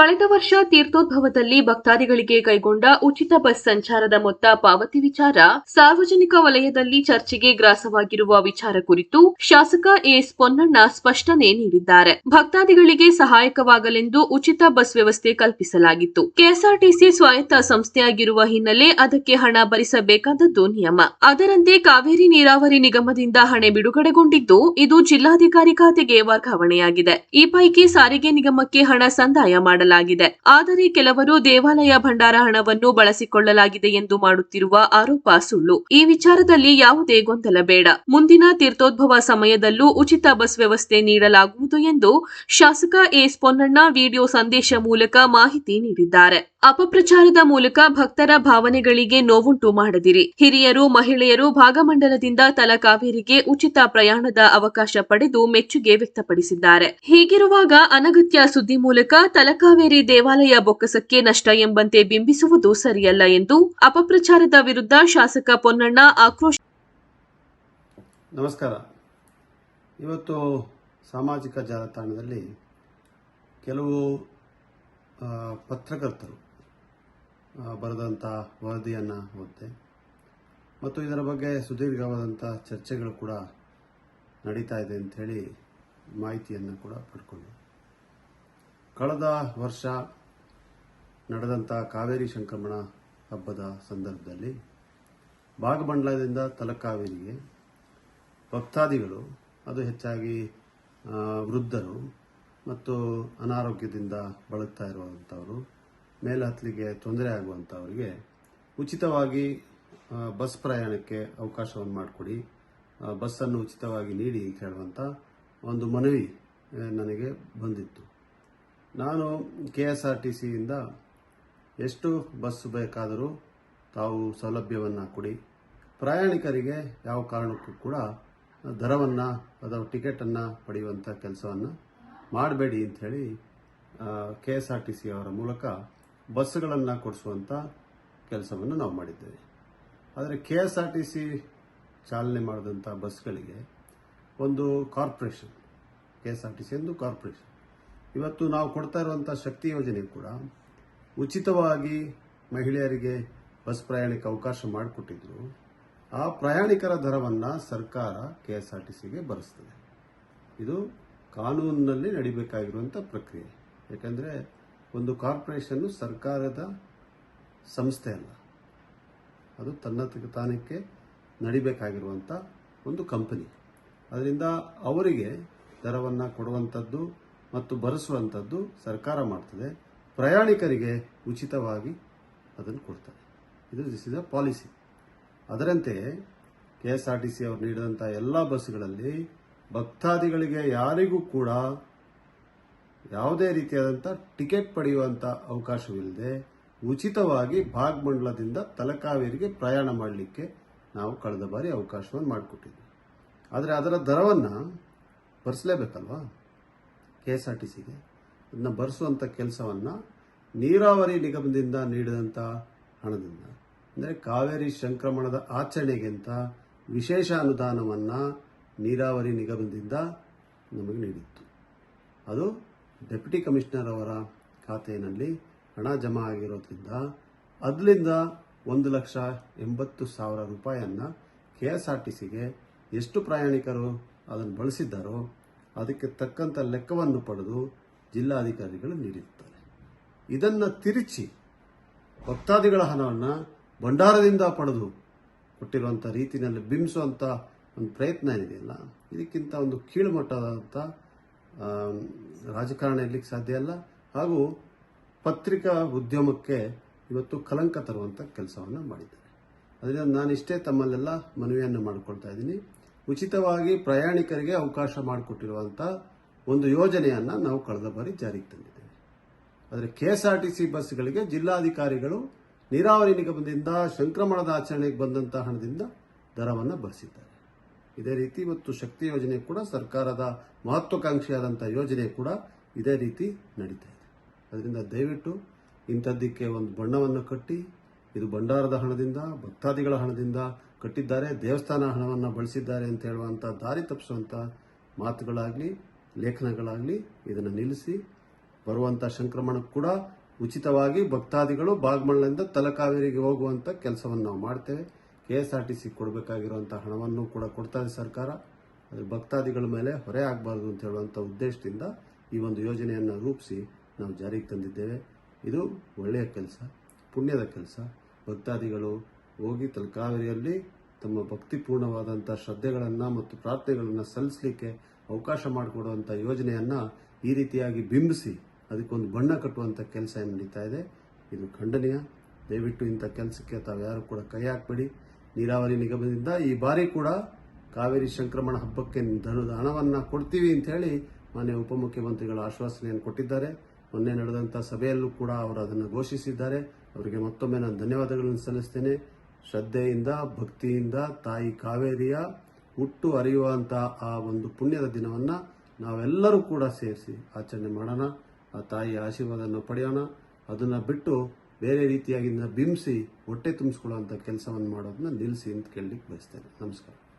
ಕಳೆದ ವರ್ಷ ತೀರ್ಥೋದ್ಭವದಲ್ಲಿ ಭಕ್ತಾದಿಗಳಿಗೆ ಕೈಗೊಂಡ ಉಚಿತ ಬಸ್ ಸಂಚಾರದ ಮೊತ್ತ ಪಾವತಿ ವಿಚಾರ ಸಾರ್ವಜನಿಕ ವಲಯದಲ್ಲಿ ಚರ್ಚೆಗೆ ಗ್ರಾಸವಾಗಿರುವ ವಿಚಾರ ಕುರಿತು ಶಾಸಕ ಎಸ್ ಪೊನ್ನಣ್ಣ ಸ್ಪಷ್ಟನೆ ನೀಡಿದ್ದಾರೆ. ಭಕ್ತಾದಿಗಳಿಗೆ ಸಹಾಯಕವಾಗಲೆಂದು ಉಚಿತ ಬಸ್ ವ್ಯವಸ್ಥೆ ಕಲ್ಪಿಸಲಾಗಿತ್ತು. ಕೆಎಸ್ಆರ್ಟಿಸಿ ಸ್ವಾಯತ್ತ ಸಂಸ್ಥೆಯಾಗಿರುವ ಹಿನ್ನೆಲೆ ಅದಕ್ಕೆ ಹಣ ಭರಿಸಬೇಕಾದದ್ದು ನಿಯಮ. ಅದರಂತೆ ಕಾವೇರಿ ನೀರಾವರಿ ನಿಗಮದಿಂದ ಹಣ ಬಿಡುಗಡೆಗೊಂಡಿದ್ದು ಇದು ಜಿಲ್ಲಾಧಿಕಾರಿ ಖಾತೆಗೆ ವರ್ಗಾವಣೆಯಾಗಿದೆ. ಈ ಪೈಕಿ ಸಾರಿಗೆ ನಿಗಮಕ್ಕೆ ಹಣ ಸಂದಾಯ ಮಾಡಲಾಗಿದೆ. ಆದರೆ ಕೆಲವರು ದೇವಾಲಯ ಭಂಡಾರ ಹಣವನ್ನು ಬಳಸಿಕೊಳ್ಳಲಾಗಿದೆ ಎಂದು ಮಾಡುತ್ತಿರುವ ಆರೋಪ ಸುಳ್ಳು. ಈ ವಿಚಾರದಲ್ಲಿ ಯಾವುದೇ ಗೊಂದಲ ಬೇಡ. ಮುಂದಿನ ತೀರ್ಥೋದ್ಭವ ಸಮಯದಲ್ಲೂ ಉಚಿತ ಬಸ್ ವ್ಯವಸ್ಥೆ ನೀಡಲಾಗುವುದು ಎಂದು ಶಾಸಕ ಎಸ್ ಪೊನ್ನಣ್ಣ ವಿಡಿಯೋ ಸಂದೇಶ ಮೂಲಕ ಮಾಹಿತಿ ನೀಡಿದ್ದಾರೆ. ಅಪಪ್ರಚಾರದ ಮೂಲಕ ಭಕ್ತರ ಭಾವನೆಗಳಿಗೆ ನೋವುಂಟು ಮಾಡದಿರಿ. ಹಿರಿಯರು, ಮಹಿಳೆಯರು ಭಾಗಮಂಡಲದಿಂದ ತಲಕಾವೇರಿಗೆ ಉಚಿತ ಪ್ರಯಾಣದ ಅವಕಾಶ ಪಡೆದು ಮೆಚ್ಚುಗೆ ವ್ಯಕ್ತಪಡಿಸಿದ್ದಾರೆ. ಹೀಗಿರುವಾಗ ಅನಗತ್ಯ ಸುದ್ದಿ ಮೂಲಕ ತಲಕಾವೇರಿ ದೇವಾಲಯ ಬೊಕ್ಕಸಕ್ಕೆ ನಷ್ಟ ಎಂಬಂತೆ ಬಿಂಬಿಸುವುದು ಸರಿಯಲ್ಲ ಎಂದು ಅಪಪ್ರಚಾರದ ವಿರುದ್ಧ ಶಾಸಕ ಪೊನ್ನಣ್ಣ ಆಕ್ರೋಶ ನಮಸ್ಕಾರ. ಇವತ್ತು ಸಾಮಾಜಿಕ ಜಾಲತಾಣದಲ್ಲಿ ಕೆಲವು ಪತ್ರಕರ್ತರು ಬರೆದಂಥ ವರದಿಯನ್ನು ಓದಿದೆ. ಮತ್ತು ಇದರ ಬಗ್ಗೆ ಸುದೀರ್ಘವಾದಂಥ ಚರ್ಚೆಗಳು ಕೂಡ ನಡೀತಾ ಇದೆ ಅಂಥೇಳಿ ಮಾಹಿತಿಯನ್ನು ಕೂಡ ಪಡ್ಕೊಂಡೆ. ಕಳೆದ ವರ್ಷ ನಡೆದಂಥ ಕಾವೇರಿ ಸಂಕ್ರಮಣ ಹಬ್ಬದ ಸಂದರ್ಭದಲ್ಲಿ ಭಾಗಮಂಡಲದಿಂದ ತಲಕಾವೇರಿಗೆ ಭಕ್ತಾದಿಗಳು, ಅದು ಹೆಚ್ಚಾಗಿ ವೃದ್ಧರು ಮತ್ತು ಅನಾರೋಗ್ಯದಿಂದ ಬಳಲ್ತಾ ಇರುವಂಥವರು ಮೇಲೆ ಹತ್ತಲಿಕ್ಕೆ ತೊಂದರೆ ಆಗುವಂಥವರಿಗೆ ಉಚಿತವಾಗಿ ಬಸ್ ಪ್ರಯಾಣಕ್ಕೆ ಅವಕಾಶವನ್ನು ಮಾಡಿಕೊಡಿ. ಬಸ್ಸನ್ನು ಉಚಿತವಾಗಿ ನೀಡಿ ಕೇಳುವಂಥ ಒಂದು ಮನವಿ ನನಗೆ ಬಂದಿತ್ತು. ನಾನು ಕೆ ಎಸ್ ಆರ್ ಟಿ ಸಿಯಿಂದ ಎಷ್ಟು ಬಸ್ ಬೇಕಾದರೂ ತಾವು ಸೌಲಭ್ಯವನ್ನು ಕೊಡಿ. ಪ್ರಯಾಣಿಕರಿಗೆ ಯಾವ ಕಾರಣಕ್ಕೂ ಕೂಡ ದರವನ್ನು ಅಥವಾ ಟಿಕೆಟನ್ನು ಪಡೆಯುವಂಥ ಕೆಲಸವನ್ನು ಮಾಡಬೇಡಿ ಅಂಥೇಳಿ K S R T C ಅವರ ಮೂಲಕ ಬಸ್ಗಳನ್ನು ಕೊಡಿಸುವಂಥ ಕೆಲಸವನ್ನು ನಾವು ಮಾಡಿದ್ದೇವೆ. ಆದರೆ K S R T C ಚಾಲನೆ ಮಾಡಿದಂಥ ಬಸ್ಗಳಿಗೆ ಒಂದು corporation K S R T C ಒಂದು ಕಾರ್ಪೊರೇಷನ್. ಇವತ್ತು ನಾವು ಕೊಡ್ತಾ ಇರುವಂಥ ಶಕ್ತಿ ಯೋಜನೆ ಕೂಡ ಉಚಿತವಾಗಿ ಮಹಿಳೆಯರಿಗೆ ಬಸ್ ಪ್ರಯಾಣಕ್ಕೆ ಅವಕಾಶ ಮಾಡಿಕೊಟ್ಟಿದ್ರು. ಆ ಪ್ರಯಾಣಿಕರ ದರವನ್ನು ಸರ್ಕಾರ ಕೆ ಎಸ್ ಆರ್ ಟಿ ಸಿಗೆ ಇದು ಕಾನೂನಿನಲ್ಲಿ ನಡಿಬೇಕಾಗಿರುವಂಥ ಪ್ರಕ್ರಿಯೆ. ಯಾಕಂದರೆ ಒಂದು ಕಾರ್ಪೊರೇಷನ್ನು ಸರ್ಕಾರದ ಸಂಸ್ಥೆ ಅಲ್ಲ. ಅದು ತನ್ನ ತಾನಕ್ಕೆ ನಡಿಬೇಕಾಗಿರುವಂಥ ಒಂದು ಕಂಪನಿ. ಅದರಿಂದ ಅವರಿಗೆ ದರವನ್ನು ಕೊಡುವಂಥದ್ದು ಮತ್ತು ಭರಿಸುವಂಥದ್ದು ಸರ್ಕಾರ ಮಾಡ್ತದೆ. ಪ್ರಯಾಣಿಕರಿಗೆ ಉಚಿತವಾಗಿ ಅದನ್ನು ಕೊಡ್ತಾರೆ. ಇದು ದಿಸ್ ಇಸ್ ಅ ಪಾಲಿಸಿ ಅದರಂತೆ K S R T C ಅವರು ನೀಡಿದಂಥ ಎಲ್ಲ ಬಸ್ಗಳಲ್ಲಿ ಭಕ್ತಾದಿಗಳಿಗೆ ಯಾರಿಗೂ ಕೂಡ ಯಾವುದೇ ರೀತಿಯಾದಂಥ ಟಿಕೆಟ್ ಪಡೆಯುವಂಥ ಅವಕಾಶವಿಲ್ಲದೆ ಉಚಿತವಾಗಿ ಭಾಗಮಂಡಲದಿಂದ ತಲಕಾವೇರಿಗೆ ಪ್ರಯಾಣ ಮಾಡಲಿಕ್ಕೆ ನಾವು ಕಳೆದ ಬಾರಿ ಅವಕಾಶವನ್ನು ಮಾಡಿಕೊಟ್ಟಿದ್ವಿ. ಆದರೆ ಅದರ ದರವನ್ನು ಭರಿಸಲೇಬೇಕಲ್ವಾ ಕೆ ಎಸ್ ಆರ್ ಟಿ ಸಿಗೆ ಅದನ್ನು ಭರಿಸುವಂಥ ಕೆಲಸವನ್ನು ನೀರಾವರಿ ನಿಗಮದಿಂದ ನೀಡಿದಂಥ ಹಣದಿಂದ. ಅಂದರೆ ಕಾವೇರಿ ಸಂಕ್ರಮಣದ ಆಚರಣೆಗಿಂತ ವಿಶೇಷ ಅನುದಾನವನ್ನು ನೀರಾವರಿ ನಿಗಮದಿಂದ ನಮಗೆ ನೀಡಿತ್ತು. ಅದು ಡೆಪ್ಯೂಟಿ ಕಮಿಷನರ್ ಅವರ ಖಾತೆಯಲ್ಲಿ ಹಣ ಜಮಾ ಆಗಿರೋದ್ರಿಂದ ಅದರಿಂದ ಒಂದು ಲಕ್ಷ ಎಂಬತ್ತು ಸಾವಿರ ರೂಪಾಯಿಯನ್ನು ಕೆ ಎಸ್ ಆರ್ ಟಿ ಸಿಗೆ ಎಷ್ಟು ಪ್ರಯಾಣಿಕರು ಅದನ್ನು ಬಳಸಿದ್ದಾರೋ ಅದಕ್ಕೆ ತಕ್ಕಂಥ ಲೆಕ್ಕವನ್ನು ಪಡೆದು ಜಿಲ್ಲಾಧಿಕಾರಿಗಳು ನೀಡಿರುತ್ತಾರೆ. ಇದನ್ನು ತಿರುಚಿ ಭಕ್ತಾದಿಗಳ ಹಣವನ್ನು ಭಂಡಾರದಿಂದ ಪಡೆದು ಕೊಟ್ಟಿರುವಂಥ ರೀತಿಯಲ್ಲಿ ಬಿಂಬಿಸುವಂಥ ಒಂದು ಪ್ರಯತ್ನ ಏನಿದೆಯಲ್ಲ ಇದಕ್ಕಿಂತ ಒಂದು ಕೀಳುಮಟ್ಟದಂಥ ರಾಜಕಾರಣ ಇರಲಿಕ್ಕೆ ಸಾಧ್ಯ ಅಲ್ಲ. ಹಾಗೂ ಪತ್ರಿಕಾ ಉದ್ಯಮಕ್ಕೆ ಇವತ್ತು ಕಲಂಕ ತರುವಂಥ ಕೆಲಸವನ್ನು ಮಾಡಿದ್ದಾರೆ. ಅದರಿಂದ ನಾನಿಷ್ಟೇ ತಮ್ಮಲ್ಲೆಲ್ಲ ಮನವಿಯನ್ನು ಮಾಡಿಕೊಳ್ತಾ ಇದ್ದೀನಿ. ಉಚಿತವಾಗಿ ಪ್ರಯಾಣಿಕರಿಗೆ ಅವಕಾಶ ಮಾಡಿಕೊಟ್ಟಿರುವಂಥ ಒಂದು ಯೋಜನೆಯನ್ನು ನಾವು ಕಳೆದ ಬಾರಿ ಜಾರಿಗೆ ತಂದಿದ್ದೇವೆ. ಆದರೆ K S R T C ಬಸ್ಗಳಿಗೆ ಜಿಲ್ಲಾಧಿಕಾರಿಗಳು ನೀರಾವರಿ ನಿಗಮದಿಂದ ಸಂಕ್ರಮಣದ ಆಚರಣೆಗೆ ಬಂದಂಥ ಹಣದಿಂದ ದರವನ್ನು ಭರಿಸಿದ್ದಾರೆ. ಇದೇ ರೀತಿ ಇವತ್ತು ಶಕ್ತಿ ಯೋಜನೆ ಕೂಡ ಸರ್ಕಾರದ ಮಹತ್ವಾಕಾಂಕ್ಷಿಯಾದಂಥ ಯೋಜನೆ ಕೂಡ ಇದೇ ರೀತಿ ನಡೀತಾ ಇದೆ. ಅದರಿಂದ ದಯವಿಟ್ಟು ಇಂಥದ್ದಕ್ಕೆ ಒಂದು ಬಣ್ಣವನ್ನು ಕಟ್ಟಿ, ಇದು ಭಂಡಾರದ ಹಣದಿಂದ, ಭಕ್ತಾದಿಗಳ ಹಣದಿಂದ ಕಟ್ಟಿದ್ದಾರೆ, ದೇವಸ್ಥಾನ ಹಣವನ್ನು ಬಳಸಿದ್ದಾರೆ ಅಂತ ಹೇಳುವಂಥ ದಾರಿ ತಪ್ಪಿಸುವಂಥ ಮಾತುಗಳಾಗಲಿ, ಲೇಖನಗಳಾಗಲಿ ಇದನ್ನು ನಿಲ್ಲಿಸಿ ಬರುವಂಥ ಸಂಕ್ರಮಣಕ್ಕೆ ಕೂಡ ಉಚಿತವಾಗಿ ಭಕ್ತಾದಿಗಳು ಬಾಗ್ಮಳ್ಳಿಂದ ತಲಕಾವೇರಿಗೆ ಹೋಗುವಂಥ ಕೆಲಸವನ್ನು ನಾವು ಮಾಡ್ತೇವೆ. K S R T C ಕೊಡಬೇಕಾಗಿರುವಂಥ ಹಣವನ್ನು ಕೂಡ ಕೊಡ್ತಾ ಇದೆ ಸರ್ಕಾರ. ಅದು ಭಕ್ತಾದಿಗಳ ಮೇಲೆ ಹೊರೆ ಆಗಬಾರ್ದು ಅಂತ ಹೇಳುವಂಥ ಉದ್ದೇಶದಿಂದ ಈ ಒಂದು ಯೋಜನೆಯನ್ನು ರೂಪಿಸಿ ನಾವು ಜಾರಿಗೆ ತಂದಿದ್ದೇವೆ. ಇದು ಒಳ್ಳೆಯ ಕೆಲಸ, ಪುಣ್ಯದ ಕೆಲಸ. ಭಕ್ತಾದಿಗಳು ಹೋಗಿ ತಲಕಾವೇರಿಯಲ್ಲಿ ತಮ್ಮ ಭಕ್ತಿಪೂರ್ಣವಾದಂಥ ಶ್ರದ್ಧೆಗಳನ್ನು ಮತ್ತು ಪ್ರಾರ್ಥನೆಗಳನ್ನು ಸಲ್ಲಿಸಲಿಕ್ಕೆ ಅವಕಾಶ ಮಾಡಿಕೊಡುವಂಥ ಯೋಜನೆಯನ್ನು ಈ ರೀತಿಯಾಗಿ ಬಿಂಬಿಸಿ ಅದಕ್ಕೊಂದು ಬಣ್ಣ ಕಟ್ಟುವಂಥ ಕೆಲಸ ಏನು ನಡೀತಾ ಇದೆ? ಇದು ಖಂಡನೀಯ. ದಯವಿಟ್ಟು ಇಂಥ ಕೆಲಸಕ್ಕೆ ತಾವು ಯಾರು ಕೂಡ ಕೈ ಹಾಕಬೇಡಿ. ನೀರಾವರಿ ನಿಗಮದಿಂದ ಈ ಬಾರಿ ಕೂಡ ಕಾವೇರಿ ಸಂಕ್ರಮಣ ಹಬ್ಬಕ್ಕೆ ಧನದ ಹಣವನ್ನು ಕೊಡ್ತೀವಿ ಅಂತ ಹೇಳಿ ಮಾನ್ಯ ಉಪಮುಖ್ಯಮಂತ್ರಿಗಳು ಆಶ್ವಾಸನೆಯನ್ನು ಕೊಟ್ಟಿದ್ದಾರೆ. ಮೊನ್ನೆ ನಡೆದಂಥ ಸಭೆಯಲ್ಲೂ ಕೂಡ ಅವರು ಅದನ್ನು ಘೋಷಿಸಿದ್ದಾರೆ. ಅವರಿಗೆ ಮತ್ತೊಮ್ಮೆ ನಾನು ಧನ್ಯವಾದಗಳನ್ನು ಸಲ್ಲಿಸ್ತೇನೆ. ಶ್ರದ್ಧೆಯಿಂದ, ಭಕ್ತಿಯಿಂದ ತಾಯಿ ಕಾವೇರಿಯ ಹುಟ್ಟು ಅರಿಯುವಂಥ ಆ ಒಂದು ಪುಣ್ಯದ ದಿನವನ್ನು ನಾವೆಲ್ಲರೂ ಕೂಡ ಸೇರಿಸಿ ಆಚರಣೆ ಮಾಡೋಣ. ಆ ತಾಯಿಯ ಆಶೀರ್ವಾದವನ್ನು ಪಡೆಯೋಣ. ಅದನ್ನು ಬಿಟ್ಟು ಬೇರೆ ರೀತಿಯಾಗಿ ಬಿಂಬಿಸಿ, ಹೊಟ್ಟೆ ತುಂಬಿಸ್ಕೊಳ್ಳುವಂಥ ಕೆಲಸವನ್ನು ಮಾಡೋದನ್ನ ನಿಲ್ಲಿಸಿ ಅಂತ ಕೇಳಲಿಕ್ಕೆ ಬಯಸ್ತೇನೆ. ನಮಸ್ಕಾರ.